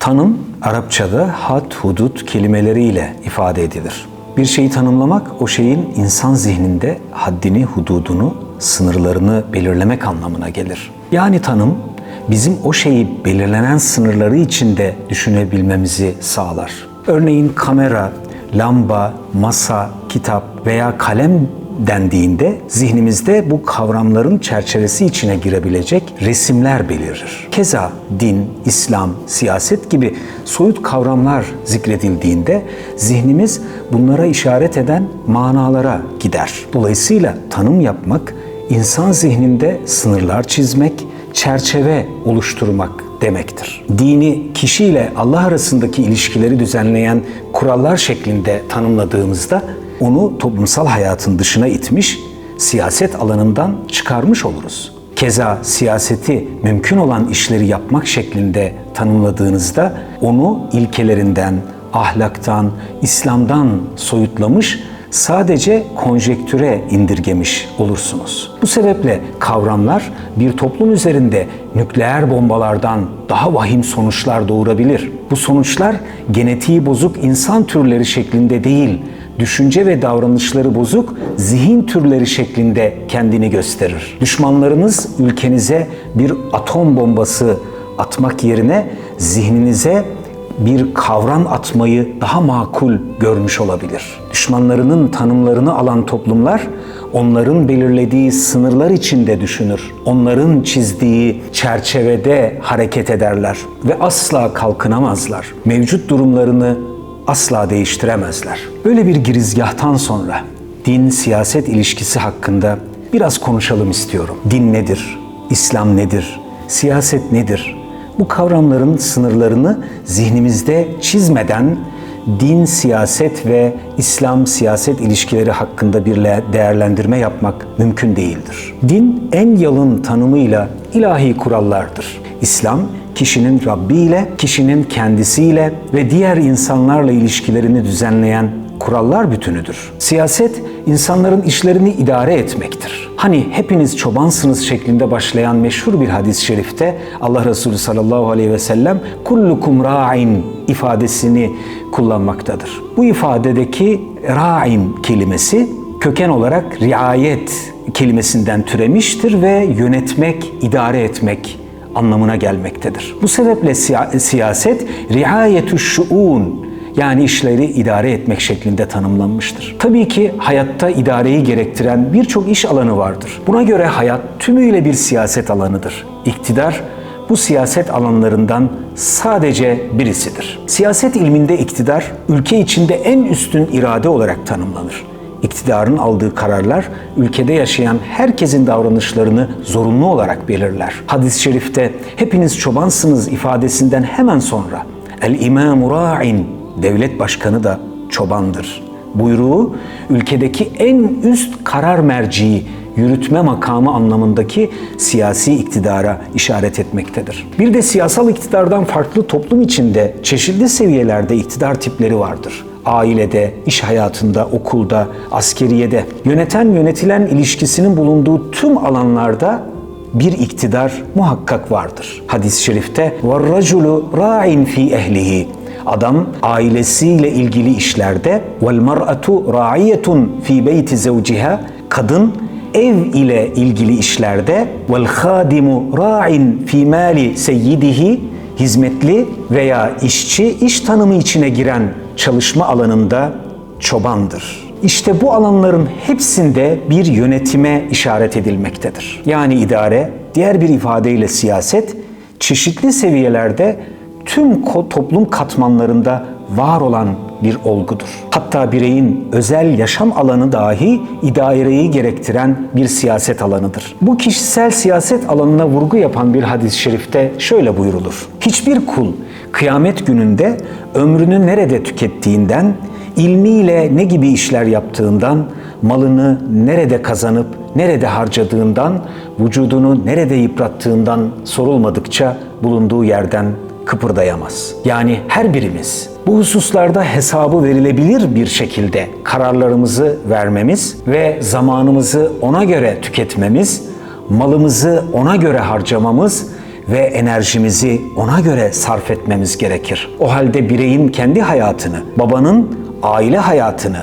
Tanım Arapçada had, hudut kelimeleriyle ifade edilir. Bir şeyi tanımlamak o şeyin insan zihninde haddini, hududunu, sınırlarını belirlemek anlamına gelir. Yani tanım bizim o şeyi belirlenen sınırları içinde düşünebilmemizi sağlar. Örneğin kamera, lamba, masa, kitap veya kalem dendiğinde zihnimizde bu kavramların çerçevesi içine girebilecek resimler belirir. Keza din, İslam, siyaset gibi soyut kavramlar zikredildiğinde zihnimiz bunlara işaret eden manalara gider. Dolayısıyla tanım yapmak insan zihninde sınırlar çizmek, çerçeve oluşturmak demektir. Dini kişiyle Allah arasındaki ilişkileri düzenleyen kurallar şeklinde tanımladığımızda onu toplumsal hayatın dışına itmiş, siyaset alanından çıkarmış oluruz. Keza siyaseti mümkün olan işleri yapmak şeklinde tanımladığınızda onu ilkelerinden, ahlaktan, İslam'dan soyutlamış, sadece konjektüre indirgemiş olursunuz. Bu sebeple kavramlar bir toplum üzerinde nükleer bombalardan daha vahim sonuçlar doğurabilir. Bu sonuçlar genetiği bozuk insan türleri şeklinde değil, düşünce ve davranışları bozuk zihin türleri şeklinde kendini gösterir. Düşmanlarınız ülkenize bir atom bombası atmak yerine zihninize bir kavram atmayı daha makul görmüş olabilir. Düşmanlarının tanımlarını alan toplumlar onların belirlediği sınırlar içinde düşünür. Onların çizdiği çerçevede hareket ederler ve asla kalkınamazlar. Mevcut durumlarını asla değiştiremezler. Böyle bir girizgahtan sonra din siyaset ilişkisi hakkında biraz konuşalım istiyorum. Din nedir? İslam nedir? Siyaset nedir? Bu kavramların sınırlarını zihnimizde çizmeden din, siyaset ve İslam siyaset ilişkileri hakkında bir değerlendirme yapmak mümkün değildir. Din en yalın tanımıyla ilahi kurallardır. İslam kişinin Rabbi ile, kişinin kendisiyle ve diğer insanlarla ilişkilerini düzenleyen kurallar bütünüdür. Siyaset insanların işlerini idare etmektir. Hani hepiniz çobansınız şeklinde başlayan meşhur bir hadis-i şerifte Allah Resulü sallallahu aleyhi ve sellem kullukum ra'in ifadesini kullanmaktadır. Bu ifadedeki ra'in kelimesi köken olarak riayet kelimesinden türemiştir ve yönetmek, idare etmek anlamına gelmektedir. Bu sebeple siyaset riayetü şuun yani işleri idare etmek şeklinde tanımlanmıştır. Tabii ki hayatta idareyi gerektiren birçok iş alanı vardır. Buna göre hayat tümüyle bir siyaset alanıdır. İktidar bu siyaset alanlarından sadece birisidir. Siyaset ilminde iktidar ülke içinde en üstün irade olarak tanımlanır. İktidarın aldığı kararlar ülkede yaşayan herkesin davranışlarını zorunlu olarak belirler. Hadis-i şerifte hepiniz çobansınız ifadesinden hemen sonra El imamu ra'in devlet başkanı da çobandır. Buyruğu ülkedeki en üst karar merciği, yürütme makamı anlamındaki siyasi iktidara işaret etmektedir. Bir de siyasal iktidardan farklı toplum içinde çeşitli seviyelerde iktidar tipleri vardır ailede, iş hayatında, okulda, askeriyede, yöneten yönetilen ilişkisinin bulunduğu tüm alanlarda bir iktidar muhakkak vardır. Hadis-i şerifte وَالرَّجُلُ رَاعٍ ف۪ي ehlihi Adam ailesiyle ilgili işlerde vel mar'atu ra'iyetun fi beyti zevciha kadın ev ile ilgili işlerde vel hadimu ra'in fi mali seyyidihi hizmetli veya işçi iş tanımı içine giren çalışma alanında çobandır. İşte bu alanların hepsinde bir yönetime işaret edilmektedir. Yani idare, diğer bir ifadeyle siyaset, çeşitli seviyelerde tüm toplum katmanlarında var olan bir olgudur. Hatta bireyin özel yaşam alanı dahi idareyi gerektiren bir siyaset alanıdır. Bu kişisel siyaset alanına vurgu yapan bir hadis-i şerifte şöyle buyurulur. Hiçbir kul kıyamet gününde ömrünü nerede tükettiğinden, ilmiyle ne gibi işler yaptığından, malını nerede kazanıp nerede harcadığından, vücudunu nerede yıprattığından sorulmadıkça bulunduğu yerden kıpırdayamaz. Yani her birimiz bu hususlarda hesabı verilebilir bir şekilde kararlarımızı vermemiz ve zamanımızı ona göre tüketmemiz, malımızı ona göre harcamamız ve enerjimizi ona göre sarf etmemiz gerekir. O halde bireyin kendi hayatını, babanın aile hayatını,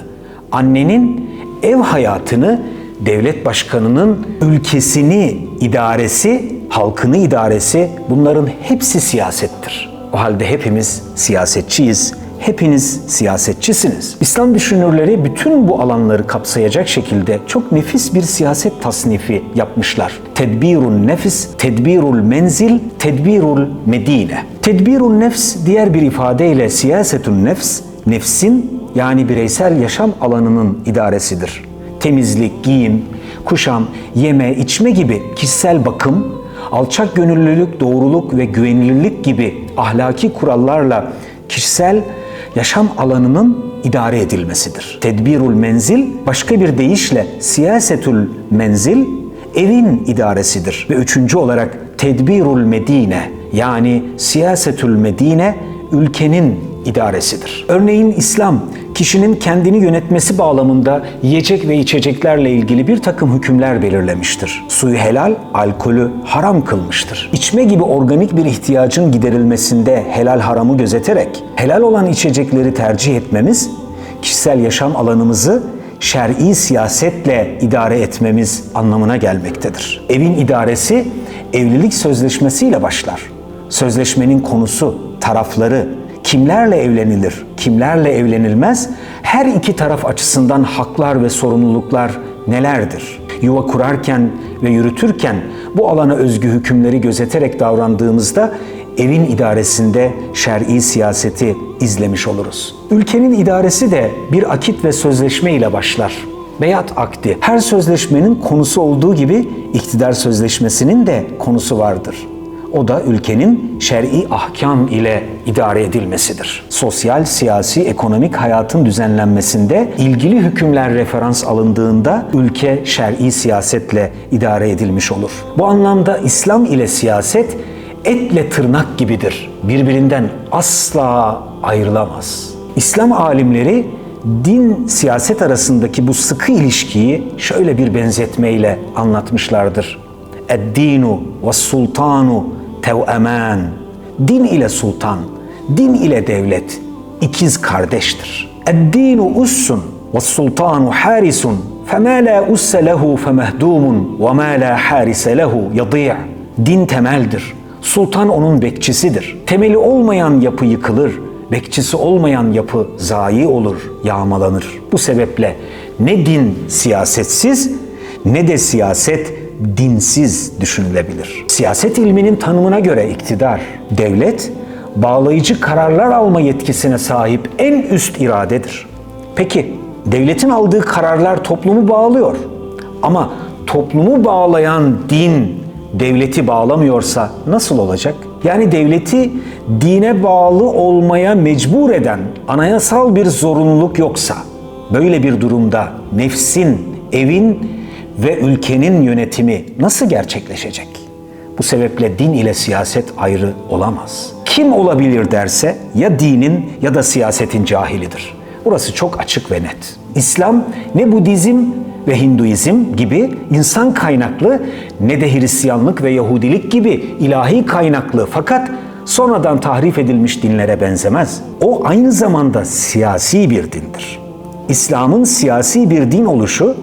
annenin ev hayatını, devlet başkanının ülkesini idaresi, halkını idaresi bunların hepsi siyasettir. O halde hepimiz siyasetçiyiz. Hepiniz siyasetçisiniz. İslam düşünürleri bütün bu alanları kapsayacak şekilde çok nefis bir siyaset tasnifi yapmışlar. Tedbirun nefis, tedbirul menzil, tedbirul medine. Tedbirun nefs diğer bir ifadeyle siyasetun nefs, nefsin yani bireysel yaşam alanının idaresidir. Temizlik, giyim, kuşam, yeme, içme gibi kişisel bakım, alçak gönüllülük, doğruluk ve güvenilirlik gibi ahlaki kurallarla kişisel yaşam alanının idare edilmesidir. Tedbirul menzil başka bir deyişle siyasetül menzil evin idaresidir. Ve üçüncü olarak tedbirul medine yani siyasetül medine ülkenin idaresidir. Örneğin İslam kişinin kendini yönetmesi bağlamında yiyecek ve içeceklerle ilgili bir takım hükümler belirlemiştir. Suyu helal, alkolü haram kılmıştır. İçme gibi organik bir ihtiyacın giderilmesinde helal haramı gözeterek helal olan içecekleri tercih etmemiz, kişisel yaşam alanımızı şer'i siyasetle idare etmemiz anlamına gelmektedir. Evin idaresi evlilik sözleşmesiyle başlar. Sözleşmenin konusu, tarafları, kimlerle evlenilir, kimlerle evlenilmez, her iki taraf açısından haklar ve sorumluluklar nelerdir? Yuva kurarken ve yürütürken bu alana özgü hükümleri gözeterek davrandığımızda evin idaresinde şer'i siyaseti izlemiş oluruz. Ülkenin idaresi de bir akit ve sözleşme ile başlar. Beyat akdi. Her sözleşmenin konusu olduğu gibi iktidar sözleşmesinin de konusu vardır. O da ülkenin şer'i ahkam ile idare edilmesidir. Sosyal, siyasi, ekonomik hayatın düzenlenmesinde ilgili hükümler referans alındığında ülke şer'i siyasetle idare edilmiş olur. Bu anlamda İslam ile siyaset etle tırnak gibidir. Birbirinden asla ayrılamaz. İslam alimleri din siyaset arasındaki bu sıkı ilişkiyi şöyle bir benzetmeyle anlatmışlardır. Ed-dinu ve sultanu tevemen, din ile sultan, din ile devlet ikiz kardeştir. Eddinu ussun ve sultanu harisun fema la usse lehu femehdumun ve ma la harise lehu yadi' Din temeldir. Sultan onun bekçisidir. Temeli olmayan yapı yıkılır, bekçisi olmayan yapı zayi olur, yağmalanır. Bu sebeple ne din siyasetsiz ne de siyaset dinsiz düşünülebilir. Siyaset ilminin tanımına göre iktidar, devlet, bağlayıcı kararlar alma yetkisine sahip en üst iradedir. Peki, devletin aldığı kararlar toplumu bağlıyor. Ama toplumu bağlayan din devleti bağlamıyorsa nasıl olacak? Yani devleti dine bağlı olmaya mecbur eden anayasal bir zorunluluk yoksa, böyle bir durumda nefsin, evin ve ülkenin yönetimi nasıl gerçekleşecek? Bu sebeple din ile siyaset ayrı olamaz. Kim olabilir derse ya dinin ya da siyasetin cahilidir. Burası çok açık ve net. İslam ne Budizm ve Hinduizm gibi insan kaynaklı ne de Hristiyanlık ve Yahudilik gibi ilahi kaynaklı fakat sonradan tahrif edilmiş dinlere benzemez. O aynı zamanda siyasi bir dindir. İslam'ın siyasi bir din oluşu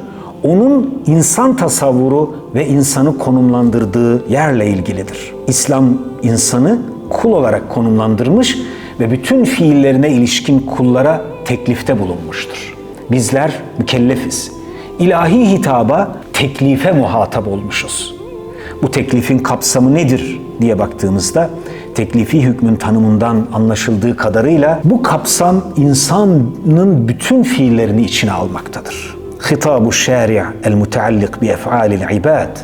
onun insan tasavvuru ve insanı konumlandırdığı yerle ilgilidir. İslam insanı kul olarak konumlandırmış ve bütün fiillerine ilişkin kullara teklifte bulunmuştur. Bizler mükellefiz. İlahi hitaba teklife muhatap olmuşuz. Bu teklifin kapsamı nedir diye baktığımızda teklifi hükmün tanımından anlaşıldığı kadarıyla bu kapsam insanın bütün fiillerini içine almaktadır. Hitabu şari' el muteallik bi ef'alil ibad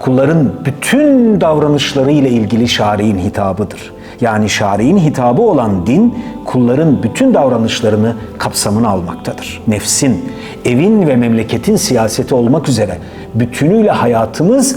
kulların bütün davranışları ile ilgili şari'in hitabıdır. Yani şari'in hitabı olan din kulların bütün davranışlarını kapsamına almaktadır. Nefsin, evin ve memleketin siyaseti olmak üzere bütünüyle hayatımız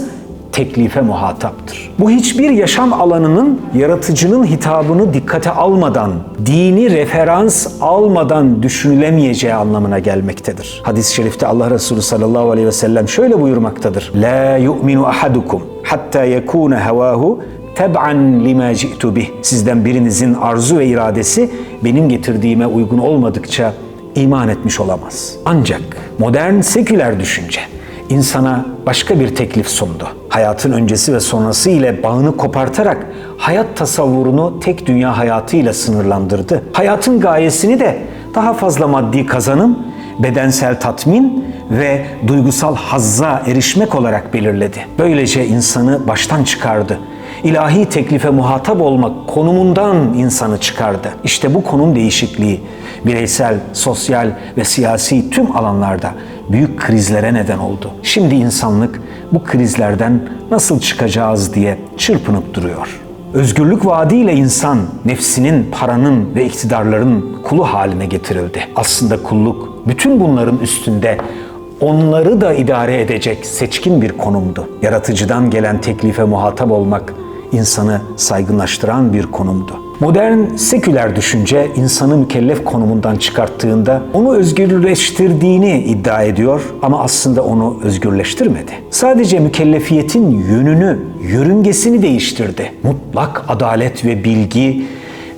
teklife muhataptır. Bu hiçbir yaşam alanının yaratıcının hitabını dikkate almadan, dini referans almadan düşünülemeyeceği anlamına gelmektedir. Hadis-i şerifte Allah Resulü sallallahu aleyhi ve sellem şöyle buyurmaktadır. La yu'minu ahadukum hatta yekuna havahu teb'an lima ci'tu bih. Sizden birinizin arzu ve iradesi benim getirdiğime uygun olmadıkça iman etmiş olamaz. Ancak modern seküler düşünce insana başka bir teklif sundu. Hayatın öncesi ve sonrası ile bağını kopartarak hayat tasavvurunu tek dünya hayatıyla sınırlandırdı. Hayatın gayesini de daha fazla maddi kazanım, bedensel tatmin ve duygusal hazza erişmek olarak belirledi. Böylece insanı baştan çıkardı. İlahi teklife muhatap olmak konumundan insanı çıkardı. İşte bu konum değişikliği bireysel, sosyal ve siyasi tüm alanlarda büyük krizlere neden oldu. Şimdi insanlık bu krizlerden nasıl çıkacağız diye çırpınıp duruyor. Özgürlük vaadiyle insan nefsinin, paranın ve iktidarların kulu haline getirildi. Aslında kulluk bütün bunların üstünde onları da idare edecek seçkin bir konumdu. Yaratıcıdan gelen teklife muhatap olmak insanı saygınlaştıran bir konumdu. Modern seküler düşünce insanı mükellef konumundan çıkarttığında onu özgürleştirdiğini iddia ediyor ama aslında onu özgürleştirmedi. Sadece mükellefiyetin yönünü, yörüngesini değiştirdi. Mutlak adalet ve bilgi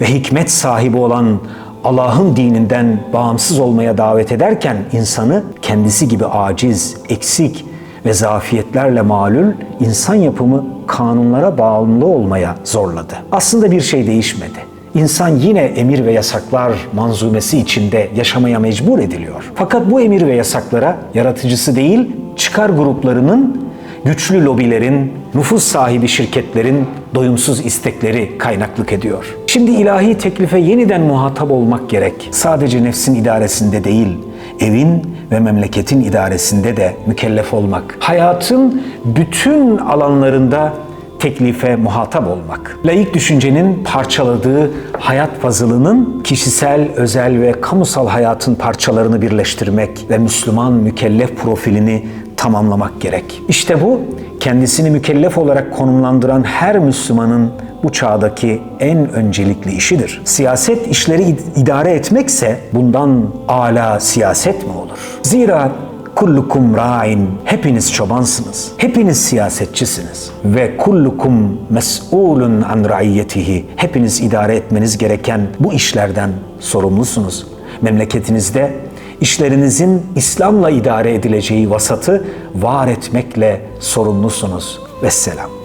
ve hikmet sahibi olan Allah'ın dininden bağımsız olmaya davet ederken insanı kendisi gibi aciz, eksik ve zafiyetlerle malul insan yapımı kanunlara bağımlı olmaya zorladı. Aslında bir şey değişmedi. İnsan yine emir ve yasaklar manzumesi içinde yaşamaya mecbur ediliyor. Fakat bu emir ve yasaklara yaratıcısı değil, çıkar gruplarının, güçlü lobilerin, nüfus sahibi şirketlerin doyumsuz istekleri kaynaklık ediyor. Şimdi ilahi teklife yeniden muhatap olmak gerek. Sadece nefsin idaresinde değil, evin ve memleketin idaresinde de mükellef olmak. Hayatın bütün alanlarında teklife muhatap olmak. Laik düşüncenin parçaladığı hayat puzzle'ının kişisel, özel ve kamusal hayatın parçalarını birleştirmek ve Müslüman mükellef profilini tamamlamak gerek. İşte bu kendisini mükellef olarak konumlandıran her Müslümanın bu çağdaki en öncelikli işidir. Siyaset işleri id- idare etmekse bundan ala siyaset mi olur? Zira kullukum ra'in hepiniz çobansınız. Hepiniz siyasetçisiniz ve kullukum mes'ulun an raiyetihi. Hepiniz idare etmeniz gereken bu işlerden sorumlusunuz. Memleketinizde işlerinizin İslam'la idare edileceği vasatı var etmekle sorumlusunuz. Vesselam.